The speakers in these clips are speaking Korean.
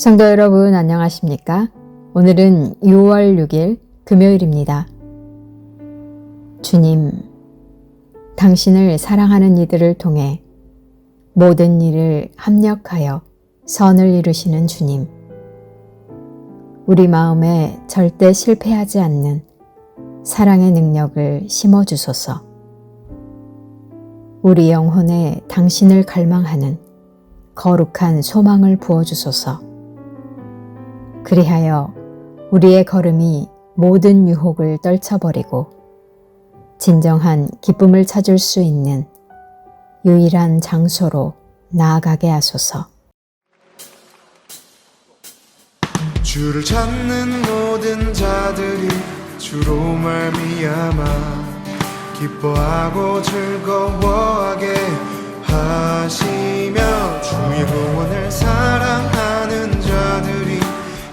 성도 여러분 안녕하십니까? 오늘은 6월 6일 금요일입니다. 주님, 당신을 사랑하는 이들을 통해 모든 일을 합력하여 선을 이루시는 주님. 우리 마음에 절대 실패하지 않는 사랑의 능력을 심어주소서. 우리 영혼에 당신을 갈망하는 거룩한 소망을 부어주소서. 그리하여 우리의 걸음이 모든 유혹을 떨쳐버리고 진정한 기쁨을 찾을 수 있는 유일한 장소로 나아가게 하소서. 주를 찾는 모든 자들이 주로 말미암아 기뻐하고 즐거워하게 하시며 주의 구원을 자들이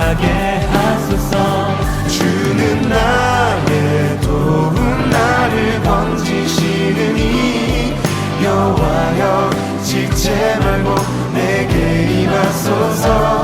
하게 하소서. 주는 나의 도움 나를 건지시느니 여호와여 지체 말고 내게 임하소서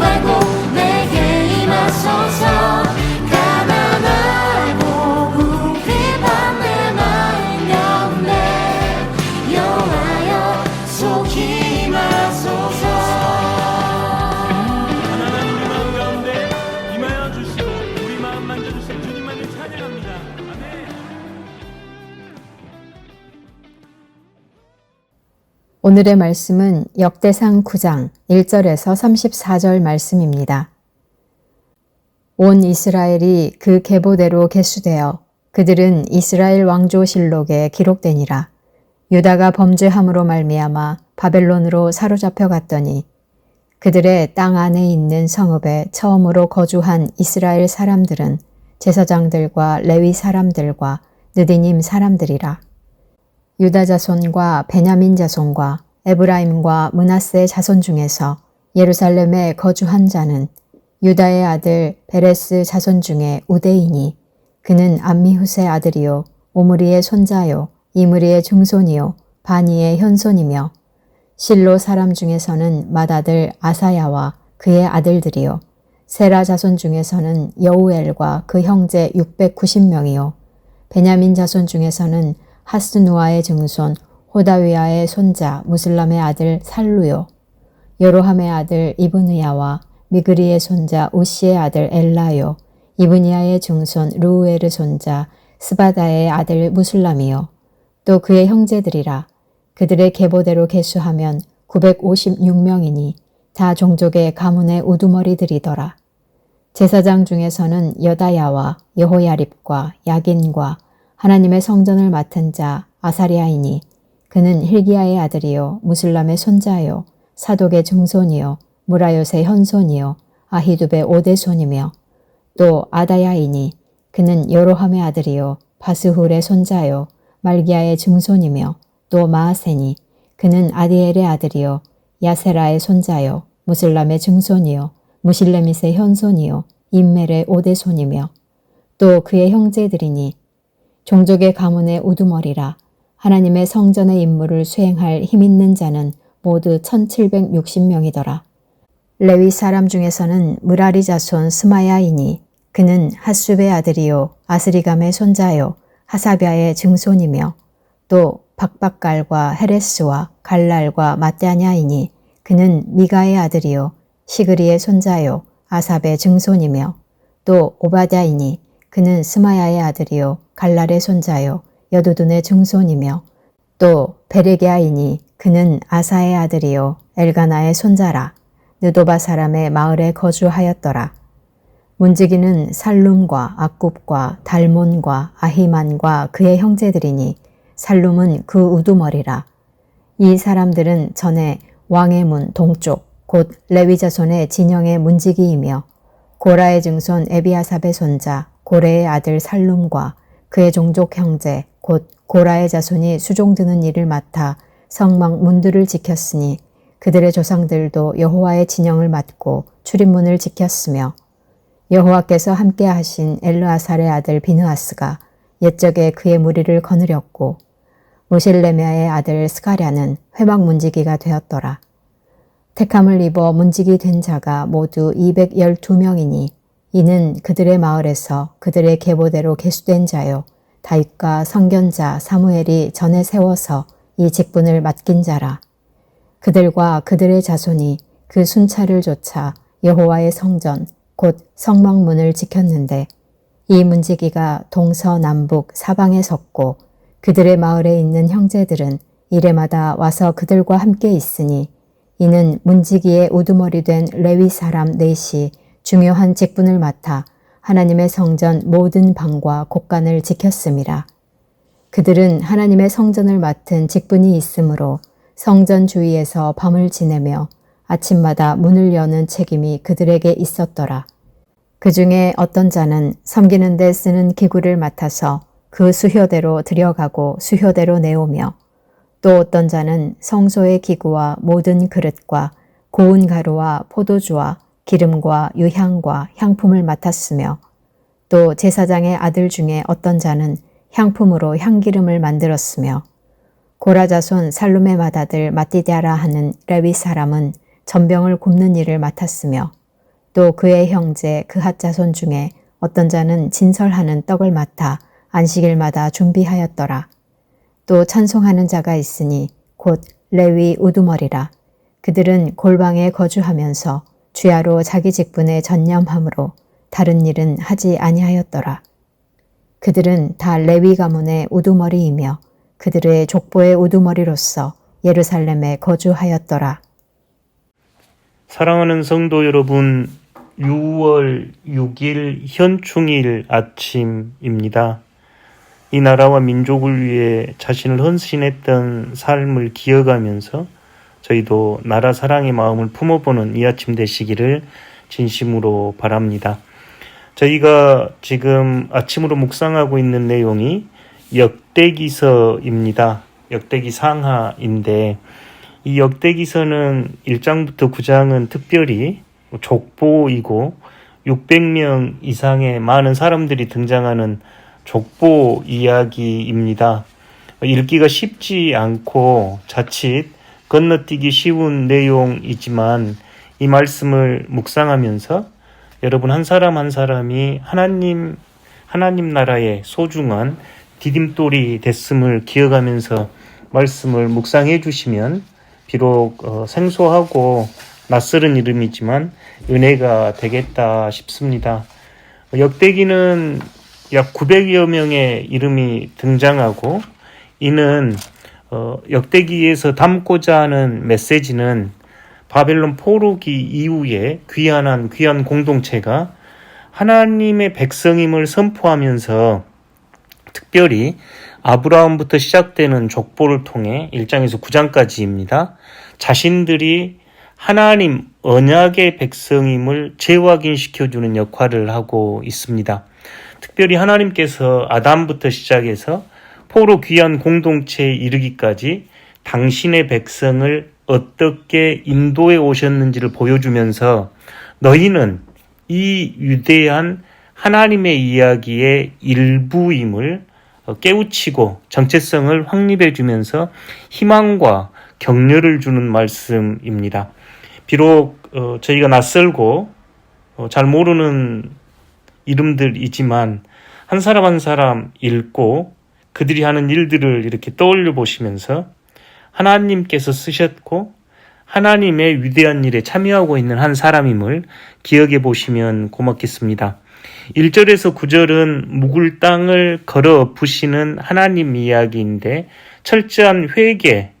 지 오늘의 말씀은 역대상 9장 1절에서 34절 말씀입니다. 온 이스라엘이 그 계보대로 개수되어 그들은 이스라엘 왕조실록에 기록되니라. 유다가 범죄함으로 말미암아 바벨론으로 사로잡혀 갔더니 그들의 땅 안에 있는 성읍에 처음으로 거주한 이스라엘 사람들은 제사장들과 레위 사람들과 느디님 사람들이라. 유다 자손과 베냐민 자손과 에브라임과 문하세 자손 중에서 예루살렘에 거주한 자는 유다의 아들 베레스 자손 중에 우대이니 그는 암미후세 아들이요 오므리의 손자요 이므리의 증손이요 바니의 현손이며 실로 사람 중에서는 맏아들 아사야와 그의 아들들이요 세라 자손 중에서는 여우엘과 그 형제 690명이요 베냐민 자손 중에서는 하스누아의 증손 호다위아의 손자 무슬람의 아들 살루요. 여로함의 아들 이브느야와 미그리의 손자 우시의 아들 엘라요. 이브니아의 증손 루우엘의 손자 스바다의 아들 무슬람이요. 또 그의 형제들이라 그들의 계보대로 계수하면 956명이니 다 종족의 가문의 우두머리들이더라. 제사장 중에서는 여다야와 여호야립과 야긴과 하나님의 성전을 맡은 자 아사리아이니 그는 힐기야의 아들이요 무슬람의 손자요 사독의 증손이요 무라요의 현손이요 아히두베 오대손이며 또 아다야이니 그는 여로함의 아들이요 바스훌의 손자요 말기야의 증손이며 또 마하세니 그는 아디엘의 아들이요 야세라의 손자요 무슬람의 증손이요 무실레밋의 현손이요 인멜의 오대손이며 또 그의 형제들이니 종족의 가문의 우두머리라 하나님의 성전의 임무를 수행할 힘 있는 자는 모두 1760명이더라. 레위 사람 중에서는 무라리 자손 스마야이니 그는 핫숲의 아들이요 아스리감의 손자요 하사비아의 증손이며 또 박박갈과 헤레스와 갈랄과 마떼아냐이니 그는 미가의 아들이요 시그리의 손자요 아삽의 증손이며 또 오바댜이니 그는 스마야의 아들이요 갈랄의 손자요 여두둔의 증손이며 또 베레게아이니 그는 아사의 아들이요 엘가나의 손자라 느도바 사람의 마을에 거주하였더라. 문지기는 살룸과 악굽과 달몬과 아히만과 그의 형제들이니 살룸은 그 우두머리라. 이 사람들은 전에 왕의 문 동쪽 곧 레위 자손의 진영의 문지기이며 고라의 증손 에비아삽의 손자 고레의 아들 살룸과 그의 종족 형제 곧 고라의 자손이 수종드는 일을 맡아 성막 문들을 지켰으니 그들의 조상들도 여호와의 진영을 맡고 출입문을 지켰으며 여호와께서 함께 하신 엘르아살의 아들 비느아스가 옛적에 그의 무리를 거느렸고 무실레미아의 아들 스가랴는 회막 문지기가 되었더라. 택함을 입어 문지기 된 자가 모두 212명이니 이는 그들의 마을에서 그들의 계보대로 계수된 자요 다윗과 성견자 사무엘이 전에 세워서 이 직분을 맡긴 자라. 그들과 그들의 자손이 그 순찰을 좇아 여호와의 성전 곧 성막문을 지켰는데 이 문지기가 동서남북 사방에 섰고 그들의 마을에 있는 형제들은 이래마다 와서 그들과 함께 있으니 이는 문지기의 우두머리 된 레위 사람 넷이 중요한 직분을 맡아 하나님의 성전 모든 방과 곳간을 지켰음이라. 그들은 하나님의 성전을 맡은 직분이 있으므로 성전 주위에서 밤을 지내며 아침마다 문을 여는 책임이 그들에게 있었더라. 그 중에 어떤 자는 섬기는 데 쓰는 기구를 맡아서 그 수효대로 들여가고 수효대로 내오며 또 어떤 자는 성소의 기구와 모든 그릇과 고운 가루와 포도주와 기름과 유향과 향품을 맡았으며 또 제사장의 아들 중에 어떤 자는 향품으로 향기름을 만들었으며 고라자손 살룸의 맏아들 마띠디아라 하는 레위 사람은 전병을 굽는 일을 맡았으며 또 그의 형제 그핫 자손 중에 어떤 자는 진설하는 떡을 맡아 안식일마다 준비하였더라. 또 찬송하는 자가 있으니 곧 레위 우두머리라. 그들은 골방에 거주하면서 주야로 자기 직분에 전념함으로 다른 일은 하지 아니하였더라. 그들은 다 레위 가문의 우두머리이며 그들의 족보의 우두머리로서 예루살렘에 거주하였더라. 사랑하는 성도 여러분, 6월 6일 현충일 아침입니다. 이 나라와 민족을 위해 자신을 헌신했던 삶을 기억하면서 저희도 나라 사랑의 마음을 품어보는 이 아침 되시기를 진심으로 바랍니다. 저희가 지금 아침으로 묵상하고 있는 내용이 역대기서입니다. 역대기 상하인데 이 역대기서는 1장부터 9장은 특별히 족보이고 600명 이상의 많은 사람들이 등장하는 족보 이야기입니다. 읽기가 쉽지 않고 자칫 건너뛰기 쉬운 내용이지만 이 말씀을 묵상하면서 여러분 한 사람 한 사람이 하나님 하나님 나라의 소중한 디딤돌이 됐음을 기억하면서 말씀을 묵상해 주시면 비록 어, 생소하고 낯설은 이름이지만 은혜가 되겠다 싶습니다. 역대기는 약 900여 명의 이름이 등장하고 이는 어, 역대기에서 담고자 하는 메시지는 바벨론 포로기 이후에 귀환한 귀한 공동체가 하나님의 백성임을 선포하면서 특별히 아브라함부터 시작되는 족보를 통해 1장에서 9장까지입니다. 자신들이 하나님 언약의 백성임을 재확인시켜주는 역할을 하고 있습니다. 특별히 하나님께서 아담부터 시작해서 포로 귀한 공동체에 이르기까지 당신의 백성을 어떻게 인도해 오셨는지를 보여주면서 너희는 이 위대한 하나님의 이야기의 일부임을 어, 깨우치고 정체성을 확립해 주면서 희망과 격려를 주는 말씀입니다. 비록 어, 저희가 낯설고 어, 잘 모르는 이름들이지만 한 사람 한 사람 읽고 그들이 하는 일들을 이렇게 떠올려 보시면서 하나님께서 쓰셨고 하나님의 위대한 일에 참여하고 있는 한 사람임을 기억해 보시면 고맙겠습니다. 1절에서 9절은 묵을 땅을 걸어 부시는 하나님 이야기인데 철저한 회개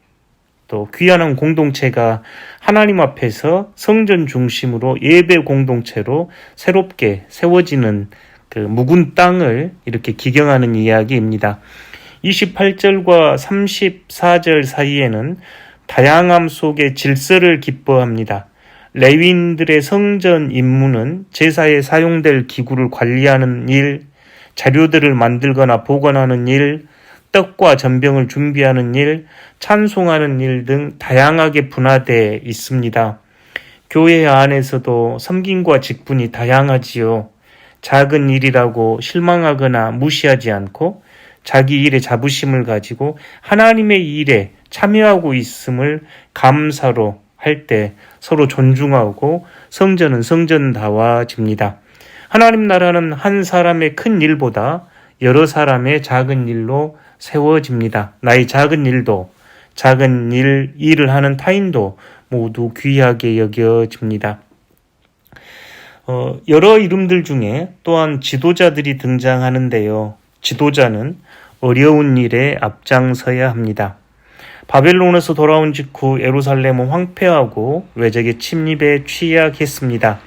또 귀한 공동체가 하나님 앞에서 성전 중심으로 예배 공동체로 새롭게 세워지는 그 묵은 땅을 이렇게 기경하는 이야기입니다. 28절과 34절 사이에는 다양함 속에 질서를 기뻐합니다. 레윈들의 성전 임무는 제사에 사용될 기구를 관리하는 일, 자료들을 만들거나 보관하는 일, 떡과 전병을 준비하는 일, 찬송하는 일 등 다양하게 분화되어 있습니다. 교회 안에서도 섬김과 직분이 다양하지요. 작은 일이라고 실망하거나 무시하지 않고 자기 일에 자부심을 가지고 하나님의 일에 참여하고 있음을 감사로 할 때 서로 존중하고 성전은 성전다워집니다. 하나님 나라는 한 사람의 큰 일보다 여러 사람의 작은 일로 세워집니다. 나의 작은 일도 작은 일, 일을 하는 타인도 모두 귀하게 여겨집니다. 어, 여러 이름들 중에 또한 지도자들이 등장하는데요. 지도자는 어려운 일에 앞장서야 합니다. 바벨론에서 돌아온 직후 예루살렘은 황폐하고 외적의 침입에 취약했습니다.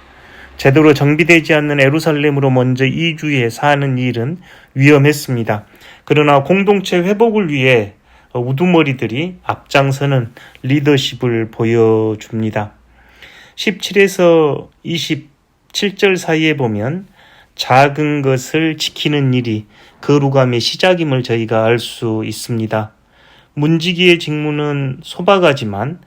제대로 정비되지 않는 예루살렘으로 먼저 이주해 사는 일은 위험했습니다. 그러나 공동체 회복을 위해 우두머리들이 앞장서는 리더십을 보여줍니다. 17에서 27절 사이에 보면 작은 것을 지키는 일이 거룩함의 시작임을 저희가 알 수 있습니다. 문지기의 직무는 소박하지만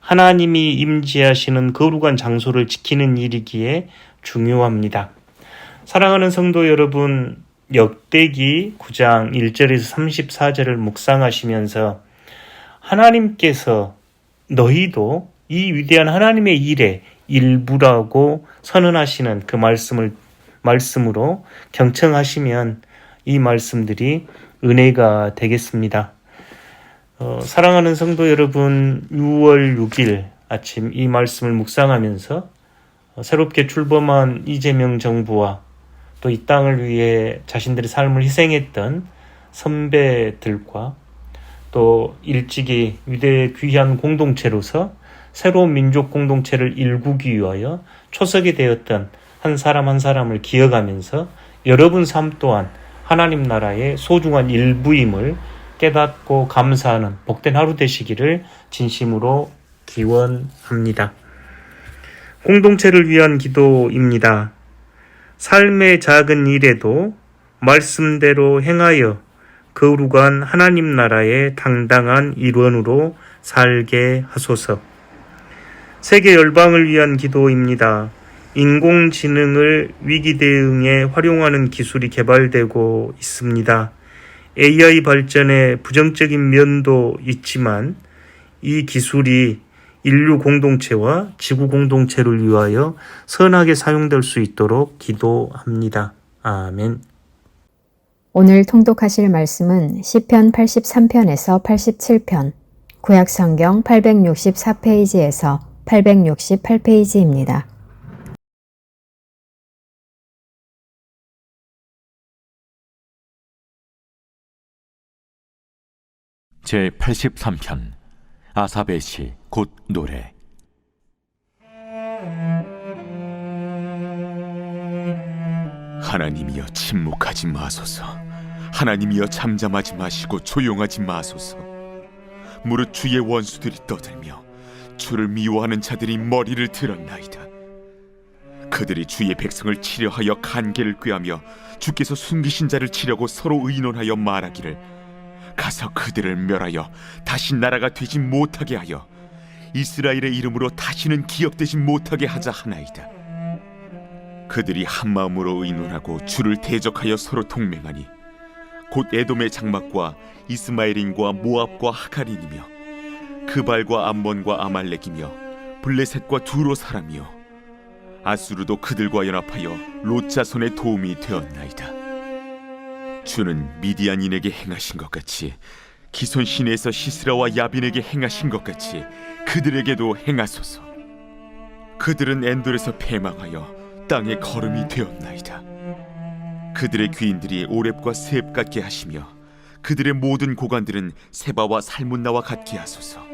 하나님이 임재하시는 거룩한 장소를 지키는 일이기에 중요합니다. 사랑하는 성도 여러분, 역대기 9장 1절에서 34절을 묵상하시면서 하나님께서 너희도 이 위대한 하나님의 일의 일부라고 선언하시는 그 말씀을 말씀으로 경청하시면 이 말씀들이 은혜가 되겠습니다. 어, 사랑하는 성도 여러분, 6월 6일 아침 이 말씀을 묵상하면서 어, 새롭게 출범한 이재명 정부와 또 이 땅을 위해 자신들의 삶을 희생했던 선배들과 또 일찍이 위대 귀한 공동체로서 새로운 민족 공동체를 일구기 위하여 초석이 되었던 한 사람 한 사람을 기억하면서 여러분 삶 또한 하나님 나라의 소중한 일부임을 깨닫고 감사하는 복된 하루 되시기를 진심으로 기원합니다. 공동체를 위한 기도입니다. 삶의 작은 일에도 말씀대로 행하여 거룩한 하나님 나라의 당당한 일원으로 살게 하소서. 세계 열방을 위한 기도입니다. 인공지능을 위기 대응에 활용하는 기술이 개발되고 있습니다. AI 발전에 부정적인 면도 있지만 이 기술이 인류 공동체와 지구 공동체를 위하여 선하게 사용될 수 있도록 기도합니다. 아멘. 오늘 통독하실 말씀은 시편 83편에서 87편, 구약 성경 864페이지에서 868페이지입니다. 제 83편 아사베 시 곧 노래. 하나님이여 침묵하지 마소서. 하나님이여 잠잠하지 마시고 조용하지 마소서. 무릇 주의 원수들이 떠들며 주를 미워하는 자들이 머리를 들었나이다. 그들이 주의 백성을 치려하여 간계를 꾀하며 주께서 숨기신 자를 치려고 서로 의논하여 말하기를 가서 그들을 멸하여 다시 나라가 되지 못하게 하여 이스라엘의 이름으로 다시는 기억되지 못하게 하자 하나이다. 그들이 한 마음으로 의논하고 주를 대적하여 서로 동맹하니 곧 에돔의 장막과 이스마엘인과 모압과 하갈인이며 그발과 암몬과 아말렉이며 블레셋과 두로 사람이요 아수르도 그들과 연합하여 롯 자손의 도움이 되었나이다. 주는 미디안인에게 행하신 것 같이 기손 시내에서 시스라와 야빈에게 행하신 것 같이 그들에게도 행하소서. 그들은 엔돌에서 패망하여 땅의 걸음이 되었나이다. 그들의 귀인들이 오렙과 스앱 같게 하시며 그들의 모든 고관들은 세바와 살문나와 같게 하소서.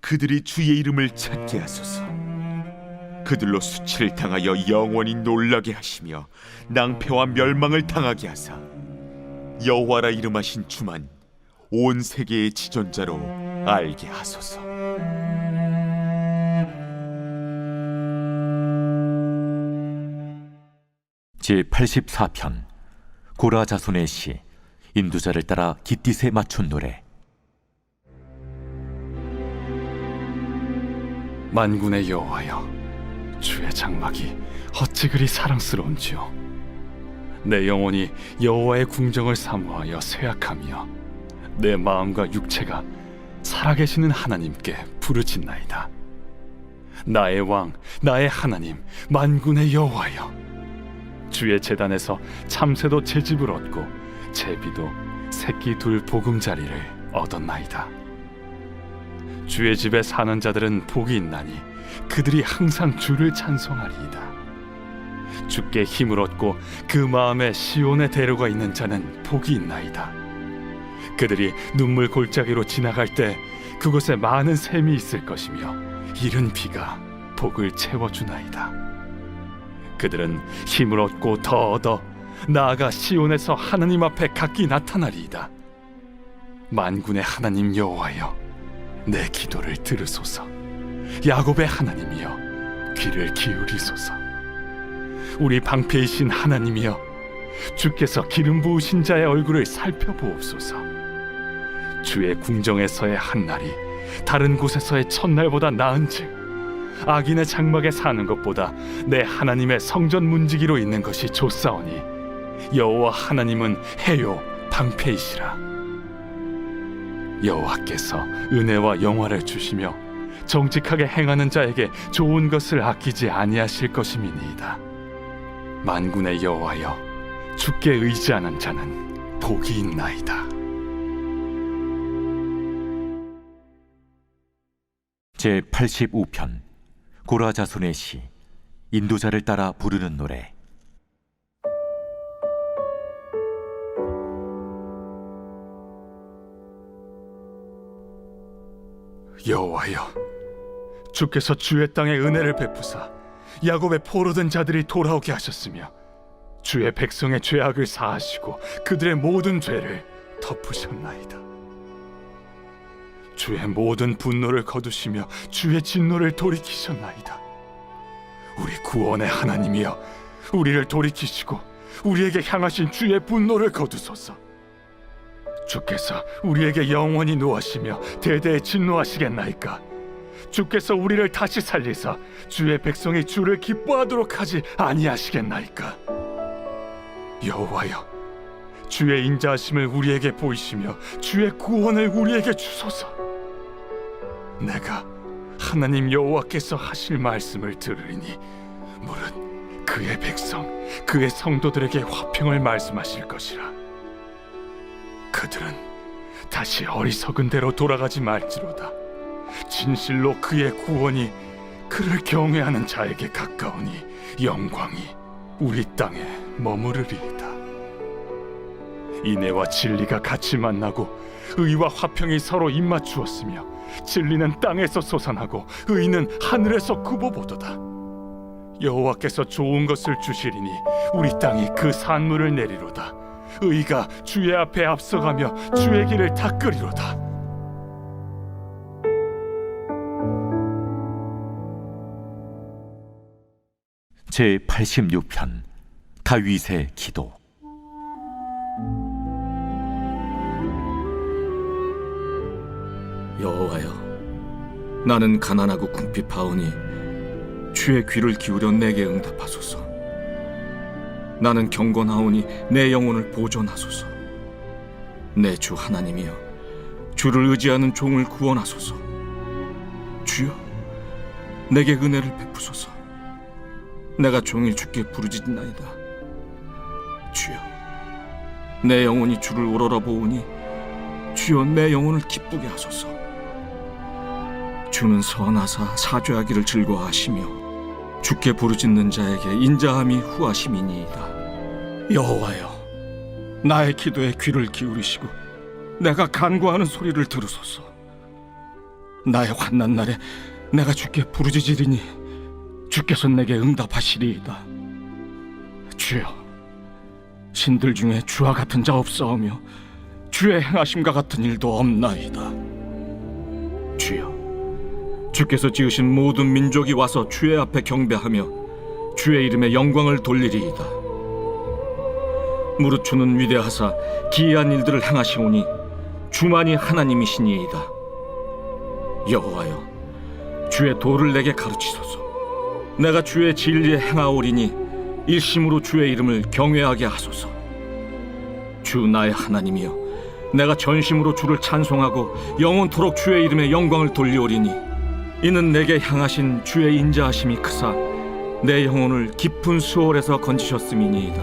그들이 주의 이름을 찾게 하소서. 그들로 수치를 당하여 영원히 놀라게 하시며 낭패와 멸망을 당하게 하사 여호와라 이름하신 주만 온 세계의 지존자로 알게 하소서. 제 84편 고라 자손의 시 인두자를 따라 깃딧에 맞춘 노래 만군의 여호와여 주의 장막이 어찌 그리 사랑스러운지요. 내 영혼이 여호와의 궁정을 사모하여 쇠약하며 내 마음과 육체가 살아계시는 하나님께 부르짖나이다. 나의 왕 나의 하나님 만군의 여호와여 주의 재단에서 참새도 제 집을 얻고 제비도 새끼 둘 보금자리를 얻었나이다 주의 집에 사는 자들은 복이 있나니 그들이 항상 주를 찬송하리이다. 주께 힘을 얻고 그 마음에 시온의 대로가 있는 자는 복이 있나이다. 그들이 눈물 골짜기로 지나갈 때 그곳에 많은 샘이 있을 것이며 이른 비가 복을 채워주나이다. 그들은 힘을 얻고 더 얻어 나아가 시온에서 하나님 앞에 각기 나타나리이다. 만군의 하나님 여호와여 내 기도를 들으소서. 야곱의 하나님이여 귀를 기울이소서. 우리 방패이신 하나님이여 주께서 기름 부으신 자의 얼굴을 살펴보옵소서. 주의 궁정에서의 한 날이 다른 곳에서의 첫날보다 나은즉 악인의 장막에 사는 것보다 내 하나님의 성전 문지기로 있는 것이 좋사오니 여호와 하나님은 해요 방패이시라 여호와께서 은혜와 영화를 주시며 정직하게 행하는 자에게 좋은 것을 아끼지 아니하실 것임이니이다. 만군의 여호와여, 주께 의지하는 자는 복이 있나이다. 제 85편 고라 자손의 시 인도자를 따라 부르는 노래 여호와여, 주께서 주의 땅에 은혜를 베푸사 야곱의 포로된 자들이 돌아오게 하셨으며 주의 백성의 죄악을 사하시고 그들의 모든 죄를 덮으셨나이다. 주의 모든 분노를 거두시며 주의 진노를 돌이키셨나이다. 우리 구원의 하나님이여, 우리를 돌이키시고 우리에게 향하신 주의 분노를 거두소서. 주께서 우리에게 영원히 노하시며 대대에 진노하시겠나이까? 주께서 우리를 다시 살리사 주의 백성이 주를 기뻐하도록 하지 아니하시겠나이까? 여호와여, 주의 인자하심을 우리에게 보이시며 주의 구원을 우리에게 주소서. 내가 하나님 여호와께서 하실 말씀을 들으리니 무릇 그의 백성, 그의 성도들에게 화평을 말씀하실 것이라. 그들은 다시 어리석은 대로 돌아가지 말지로다. 진실로 그의 구원이 그를 경외하는 자에게 가까우니 영광이 우리 땅에 머무르리이다. 인애와 진리가 같이 만나고 의와 화평이 서로 입맞추었으며 진리는 땅에서 솟아나고 의는 하늘에서 굽어보도다. 여호와께서 좋은 것을 주시리니 우리 땅이 그 산물을 내리로다. 의가 주의 앞에 앞서가며 주의 길을 닦으리로다. 제 86편 다윗의 기도 여호와여, 나는 가난하고 궁핍하오니 주의 귀를 기울여 내게 응답하소서. 나는 경건하오니 내 영혼을 보존하소서. 내 주 하나님이여, 주를 의지하는 종을 구원하소서. 주여, 내게 은혜를 베푸소서. 내가 종일 주께 부르짖나이다. 주여, 내 영혼이 주를 우러러보오니 주여 내 영혼을 기쁘게 하소서. 주는 선하사 사죄하기를 즐거워하시며 주께 부르짖는 자에게 인자함이 후하심이니이다. 여호와여, 나의 기도에 귀를 기울이시고 내가 간구하는 소리를 들으소서. 나의 환난 날에 내가 주께 부르짖으리니 주께서 내게 응답하시리이다. 주여, 신들 중에 주와 같은 자 없사오며 주의 행하심과 같은 일도 없나이다. 주여, 주께서 지으신 모든 민족이 와서 주의 앞에 경배하며 주의 이름에 영광을 돌리리이다. 무릇 주는 위대하사 기이한 일들을 행하시오니 주만이 하나님이시니이다. 여호와여, 주의 도를 내게 가르치소서. 내가 주의 진리에 행하오리니 일심으로 주의 이름을 경외하게 하소서. 주 나의 하나님이여, 내가 전심으로 주를 찬송하고 영원토록 주의 이름에 영광을 돌리오리니 이는 내게 향하신 주의 인자하심이 크사 내 영혼을 깊은 수월에서 건지셨음이니이다.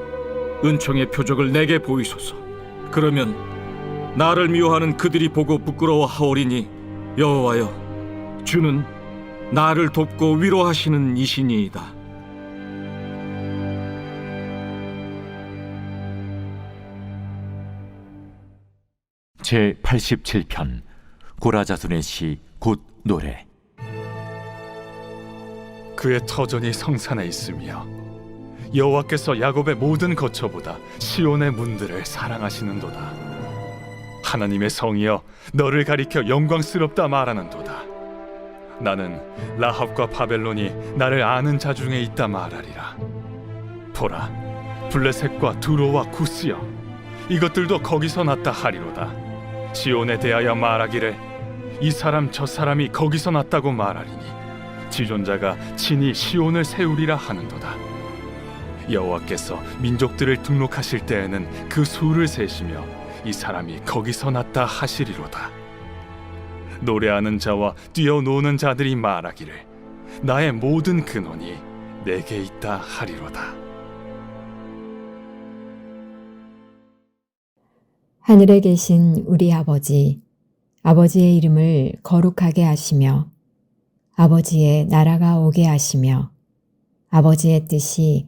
은총의 표적을 내게 보이소서. 그러면 나를 미워하는 그들이 보고 부끄러워하오리니 여호와여, 주는 나를 돕고 위로하시는 이신이이다. 제 87편 고라자손의 시 곧 노래 그의 터전이 성산에 있으며 여호와께서 야곱의 모든 거처보다 시온의 문들을 사랑하시는도다. 하나님의 성이여 너를 가리켜 영광스럽다 말하는도다. 나는 라합과 바벨론이 나를 아는 자 중에 있다 말하리라. 보라, 블레셋과 두로와 구스여 이것들도 거기서 났다 하리로다. 시온에 대하여 말하기를 이 사람 저 사람이 거기서 났다고 말하리니 지존자가 친히 시온을 세우리라 하는도다. 여호와께서 민족들을 등록하실 때에는 그 수를 세시며 이 사람이 거기서 났다 하시리로다. 노래하는 자와 뛰어노는 자들이 말하기를 나의 모든 근원이 내게 있다 하리로다. 하늘에 계신 우리 아버지, 아버지의 이름을 거룩하게 하시며, 아버지의 나라가 오게 하시며, 아버지의 뜻이